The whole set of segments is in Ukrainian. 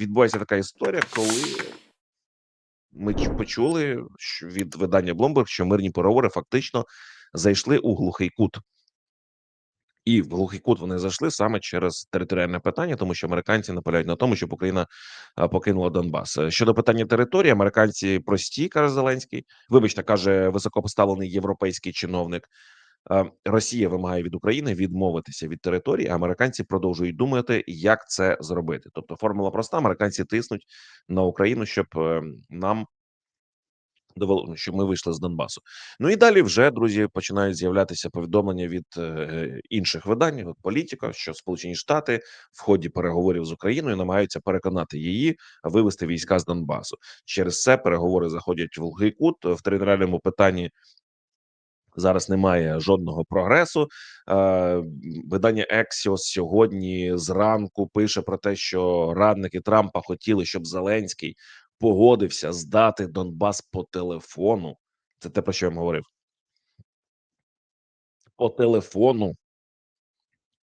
відбувається така історія, коли ми почули від видання Bloomberg, що мирні переговори фактично зайшли у глухий кут. І в глухий кут вони зайшли саме через територіальне питання, тому що американці наполягають на тому, щоб Україна покинула Донбас. Е, Щодо питання території, американці прості, каже Зеленський. Вибачте, каже високопоставлений європейський чиновник. Е, Росія вимагає від України відмовитися від території. а Американці продовжують думати, як це зробити. Тобто, формула проста: американці тиснуть на Україну, щоб е, нам довело, щоб ми вийшли з Донбасу. Ну і далі вже друзі починають з'являтися повідомлення від е, інших видань, от політика, що Сполучені Штати в ході переговорів з Україною намагаються переконати її вивести війська з Донбасу. Через це переговори заходять в глухий кут в територіальному питанні. Зараз немає жодного прогресу. Е, видання Axios сьогодні зранку пише про те, що радники Трампа хотіли, щоб Зеленський погодився здати Донбас по телефону. Це те, про що я говорив. По телефону.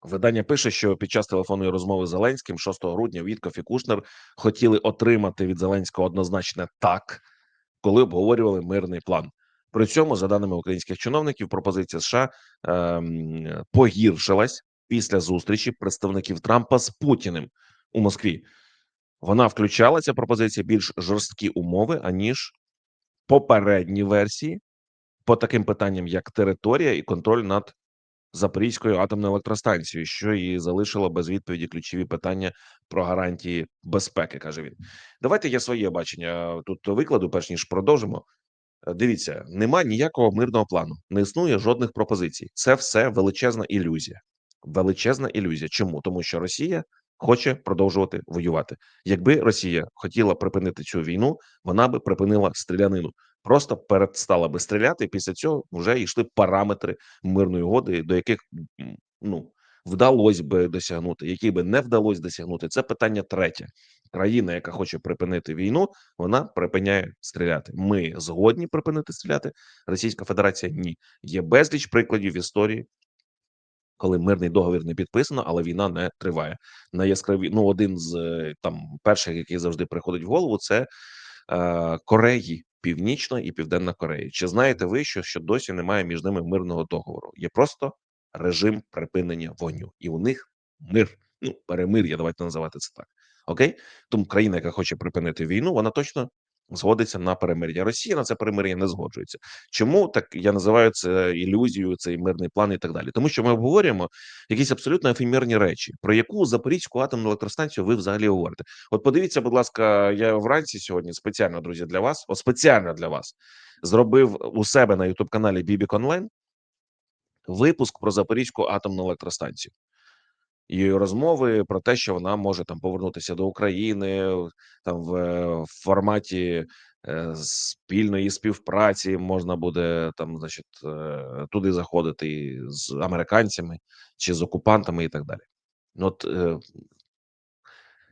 Видання пише, що під час телефонної розмови з Зеленським 6 грудня Вітков і Кушнер хотіли отримати від Зеленського однозначне так, коли обговорювали мирний план. При цьому, за даними українських чиновників, пропозиція США ем, погіршилась після зустрічі представників Трампа з Путіним у Москві. Вона включала ця пропозиція більш жорсткі умови аніж попередні версії по таким питанням, як територія і контроль над Запорізькою атомною електростанцією, що і залишило без відповіді ключові питання про гарантії безпеки. каже він. Давайте я своє бачення тут викладу, перш ніж продовжимо. Е, Дивіться, нема ніякого мирного плану, не існує жодних пропозицій. Це все величезна ілюзія. Величезна ілюзія. Чому? Тому що Росія хоче продовжувати воювати. Якби Росія хотіла припинити цю війну, вона би припинила стрілянину. Просто перестала би стріляти. і Після цього вже йшли параметри мирної угоди, до яких ну вдалося би досягнути, які би не вдалося досягнути. Це питання третє. Країна, яка хоче припинити війну, вона припиняє стріляти. Ми згодні припинити стріляти. Російська Федерація ні. Є безліч прикладів в історії, коли мирний договір не підписано, але війна не триває. Найяскраві ну один з е, там перших, який завжди приходить в голову, це е, Кореї. Північна і Південна Корея. Чи знаєте ви, що, що досі немає між ними мирного договору? Є просто режим припинення вогню, і у них мир, ну перемир'я, давайте називати це так. Окей, тому країна, яка хоче припинити війну, вона точно згодиться на перемир'я. Росія на це перемир'я не згоджується. Чому так я називаю це ілюзією, цей мирний план і так далі? Тому що ми обговорюємо якісь абсолютно ефемерні речі, про яку Запорізьку атомну електростанцію ви взагалі говорите. От подивіться, будь ласка, я вранці сьогодні спеціально друзі для вас, от спеціально для вас зробив у себе на Ютуб каналі Бібік Онлайн випуск про Запорізьку атомну електростанцію і розмови про те, що вона може там повернутися до України там в, форматі е, спільної співпраці можна буде там, значить, е, туди заходити з американцями чи з окупантами, і так далі. Ну, От е,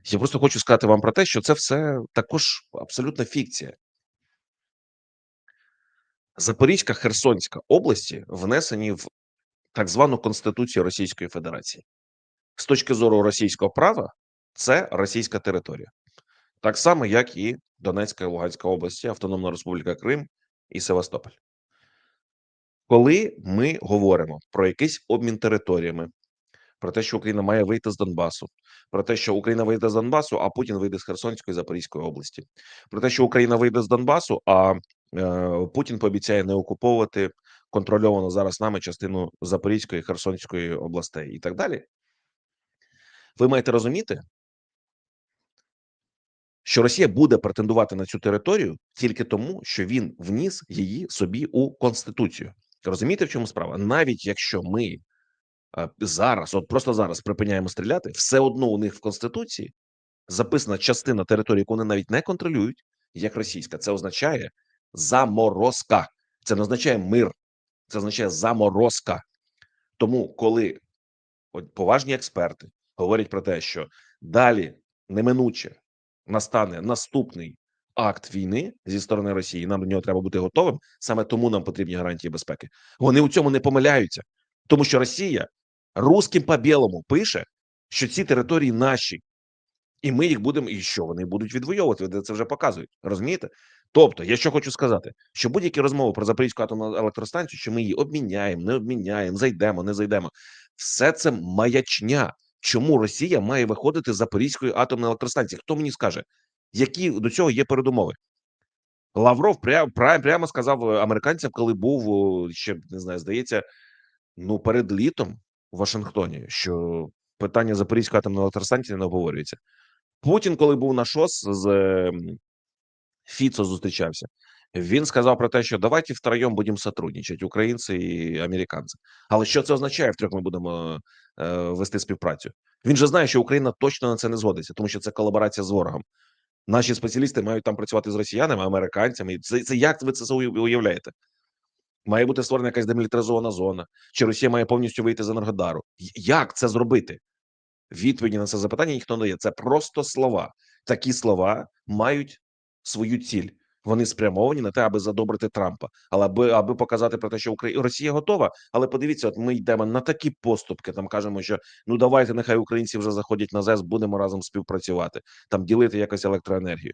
я просто хочу сказати вам про те, що це все також абсолютна фікція. Запорізька Херсонська області внесені в так звану Конституцію Російської Федерації. З точки зору російського права, це російська територія, так само, як і Донецька і Луганська області, Автономна Республіка Крим і Севастополь. Коли ми говоримо про якийсь обмін територіями, про те, що Україна має вийти з Донбасу, про те, що Україна вийде з Донбасу, а Путін вийде з Херсонської Запорізької області, про те, що Україна вийде з Донбасу, а е, Путін пообіцяє не окуповувати контрольовану зараз нами частину Запорізької Херсонської областей і так далі. Ви маєте розуміти, що Росія буде претендувати на цю територію тільки тому, що він вніс її собі у конституцію. Розумієте, в чому справа? Навіть якщо ми е, зараз, от просто зараз припиняємо стріляти, все одно у них в конституції записана частина території, яку вони навіть не контролюють, як російська. Це означає заморозка. Це не означає мир, це означає заморозка. Тому, коли поважні експерти говорять про те, що далі неминуче настане наступний акт війни зі сторони Росії. Нам до нього треба бути готовим. Саме тому нам потрібні гарантії безпеки. Вони у цьому не помиляються, тому що Росія русським по білому пише, що ці території наші, І ми їх будемо і що вони будуть відвоювати, вони це вже показують, розумієте? Тобто, я що хочу сказати, що будь-які розмови про Запорізьку атомну електростанцію, що ми її обміняємо, не обміняємо, зайдемо, не зайдемо, все це маячня. Чому Росія має виходити з Запорізької атомної електростанції? Хто мені скаже, які до цього є передумови? Лавров прямо прямо сказав американцям, коли був ще не знаю, здається, ну перед літом в Вашингтоні, що питання Запорізької атомної електростанції не обговорюється. Путін, коли був на ШОС з ем, Фіцо зустрічався, він сказав про те, що давайте втроєм будемо сотрудничати, українці і американці. Але що це означає? Втрьох ми будемо е, вести співпрацю. Він же знає, що Україна точно на це не згодиться, тому що це колаборація з ворогом. Наші спеціалісти мають там працювати з росіянами, американцями. Це, це як ви це уявляєте? Має бути створена якась демілітаризована зона, чи Росія має повністю вийти з Енергодару? Як це зробити? Відповіді на це запитання ніхто не дає. Це просто слова. Такі слова мають свою ціль. Вони спрямовані на те, аби задобрити Трампа, але аби аби показати про те, що Україна Росія готова. Але подивіться, от ми йдемо на такі поступки. Там кажемо, що ну давайте, нехай українці вже заходять на ЗЕС, будемо разом співпрацювати, там ділити якось електроенергію.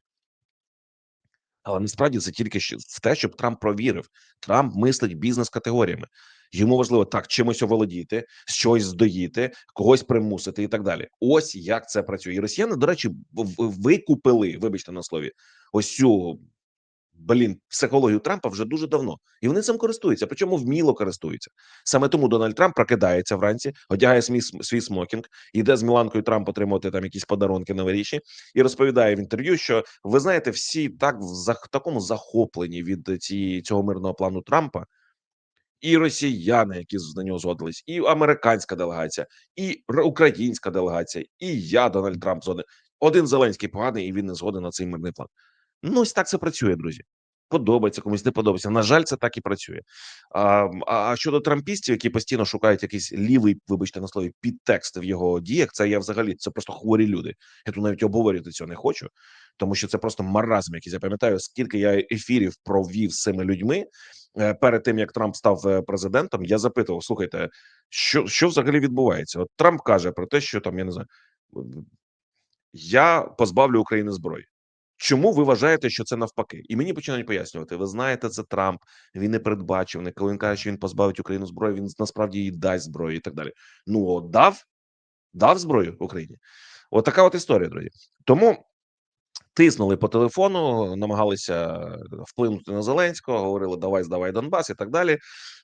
Але насправді це тільки в те, щоб Трамп провірив. Трамп мислить бізнес категоріями. Йому важливо так чимось оволодіти, щось здоїти, когось примусити і так далі. Ось як це працює. І Росіяни, до речі, викупили, вибачте на слові, ось цю блін психологію Трампа вже дуже давно, і вони цим користуються. Причому вміло користуються. Саме тому Дональд Трамп прокидається вранці, одягає свій, свій смокінг, йде з Міланкою Трамп отримувати там якісь подарунки новорічні і розповідає в інтерв'ю, що ви знаєте, всі так в такому захоплені від цієї цього мирного плану Трампа. І росіяни, які на нього згодились, і американська делегація, і українська делегація, і я, Дональд Трамп, згоден. Один Зеленський поганий, і він не згоден на цей мирний план. Ну, ось так це працює, друзі. Подобається комусь не подобається. На жаль, це так і працює. А а щодо трампістів, які постійно шукають якийсь лівий, вибачте на слові, підтекст в його діях, це я взагалі це просто хворі люди. Я тут навіть обговорювати цього не хочу, тому що це просто маразм. Якийсь я пам'ятаю, скільки я ефірів провів з цими людьми е, перед тим як Трамп став е, президентом. Я запитував: слухайте, що що взагалі відбувається? От Трамп каже про те, що там я не знаю, я позбавлю України зброї. Чому ви вважаєте, що це навпаки? І мені починають пояснювати: ви знаєте, це Трамп, він не передбачив, коли він каже, що він позбавить Україну зброї, він насправді їй дасть зброю і так далі. Ну от дав, дав зброю Україні. От така от історія, друзі. Тому тиснули по телефону, намагалися вплинути на Зеленського, говорили: давай, здавай Донбас і так далі.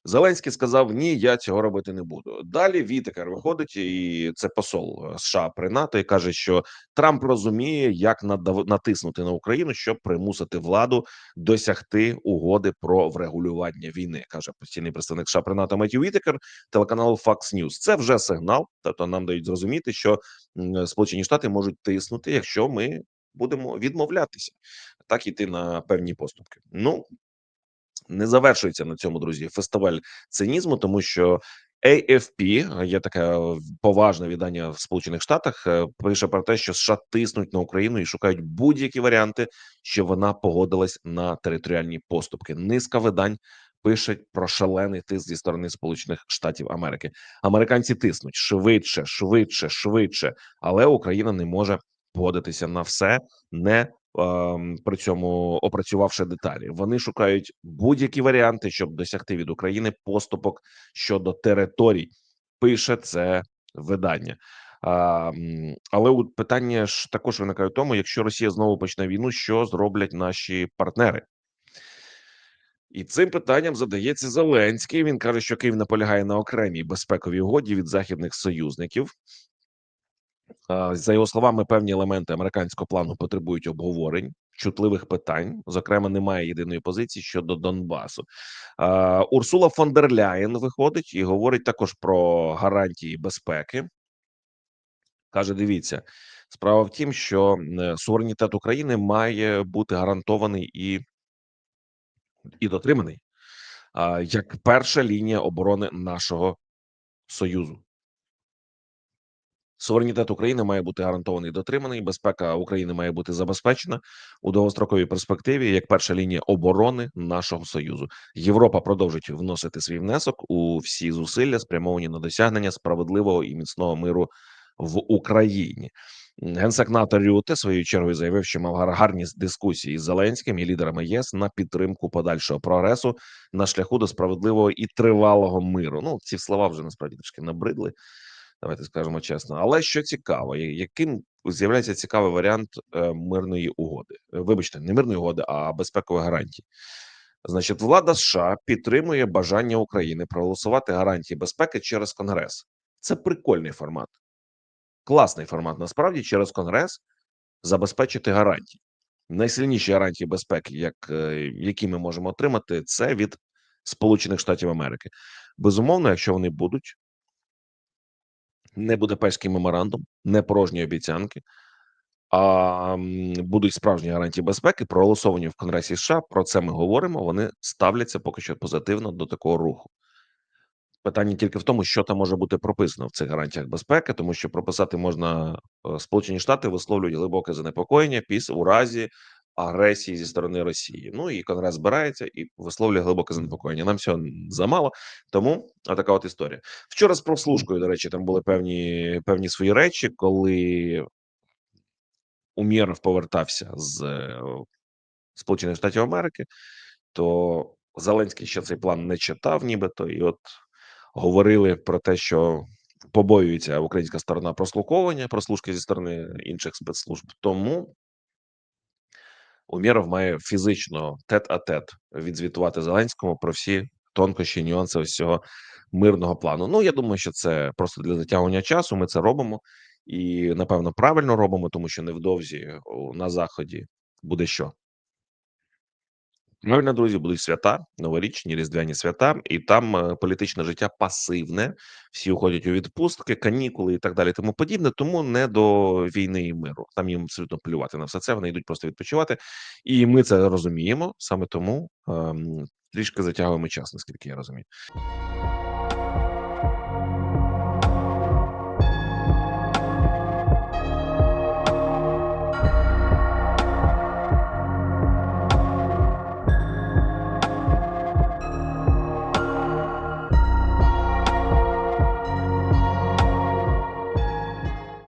Зеленський сказав: Ні, я цього робити не буду. Далі Вітекер виходить, і це посол США при НАТО і каже, що Трамп розуміє, як натиснути на Україну, щоб примусити владу досягти угоди про врегулювання війни. каже постійний представник США при НАТО Меттью Вітекер телеканалу Fox News. Це вже сигнал, тобто нам дають зрозуміти, що Сполучені Штати можуть тиснути, якщо ми будемо відмовлятися так іти на певні поступки. Ну не завершується на цьому друзі фестиваль цинізму, тому що AFP, є таке поважне віддання в Сполучених Штатах. Е, пише про те, що США тиснуть на Україну і шукають будь-які варіанти, щоб вона погодилась на територіальні поступки. Низка видань пишуть про шалений тиск зі сторони Сполучених Штатів Америки. Американці тиснуть швидше, швидше, швидше, але Україна не може погодитися на все, не при цьому опрацювавши деталі. Вони шукають будь-які варіанти, щоб досягти від України поступок щодо територій. Пише це видання. А, Але питання ж також виникає в тому, якщо Росія знову почне війну, що зроблять наші партнери? І цим питанням задається Зеленський. Він каже, що Київ наполягає на окремій безпековій угоді від західних союзників. За його словами, певні елементи американського плану потребують обговорень чутливих питань. Зокрема, немає єдиної позиції щодо Донбасу. Урсула фон дер Ляєн виходить і говорить також про гарантії безпеки. Каже: дивіться, справа в тім, що е, суверенітет України має бути гарантований і, і дотриманий як перша лінія оборони нашого союзу. Суверенітет України має бути гарантований дотриманий. Безпека України має бути забезпечена у довгостроковій перспективі як перша лінія оборони нашого союзу. Європа продовжить вносити свій внесок у всі зусилля, спрямовані на досягнення справедливого і міцного миру в Україні. Генсек НАТО Рюте своєю чергою заявив, що мав гар- гарні дискусії з Зеленським і лідерами ЄС на підтримку подальшого прогресу на шляху до справедливого і тривалого миру. Ну, ці слова вже насправді трішки набридли. Давайте скажемо чесно. Але що цікаво, яким з'являється цікавий варіант е, мирної угоди? Е, Вибачте, не мирної угоди, а безпекової гарантії. Значить, влада США підтримує бажання України проголосувати гарантії безпеки через Конгрес. Це прикольний формат, класний формат. Насправді, через Конгрес забезпечити гарантії. Найсильніші гарантії безпеки, як, е, які ми можемо отримати, це від Сполучених Штатів Америки. Безумовно, якщо вони будуть, не Будапештський меморандум, не порожні обіцянки, а будуть справжні гарантії безпеки, проголосовані в Конгресі США. Про це ми говоримо. Вони ставляться поки що позитивно до такого руху. Питання тільки в тому, що там може бути прописано в цих гарантіях безпеки, тому що прописати можна е, Сполучені Штати висловлюють глибоке занепокоєння після у разі агресії зі сторони Росії. Ну і Конгрес збирається і висловлює глибоке занепокоєння. Нам цього замало, тому така от історія. Вчора з прослушкою, до речі, там були певні певні свої речі, коли Умєров повертався з е, Сполучених Штатів Америки, то Зеленський ще цей план не читав, нібито, і от говорили про те, що побоюється українська сторона прослуховування, прослушки зі сторони інших спецслужб. Тому Умєров має фізично тет-а-тет відзвітувати Зеленському про всі тонкощі, нюанси ось цього мирного плану. Ну я думаю, що це просто для затягування часу. Ми це робимо і напевно правильно робимо, тому що невдовзі на заході буде що. Правильно, друзі, будуть свята, новорічні, різдвяні свята, і там е, політичне життя пасивне. Всі уходять у відпустки, канікули і так далі, тому подібне. Тому не до війни і миру. Там їм абсолютно плювати на все це. Вони йдуть просто відпочивати, і ми це розуміємо. Саме тому ем, трішки затягуємо час, наскільки я розумію.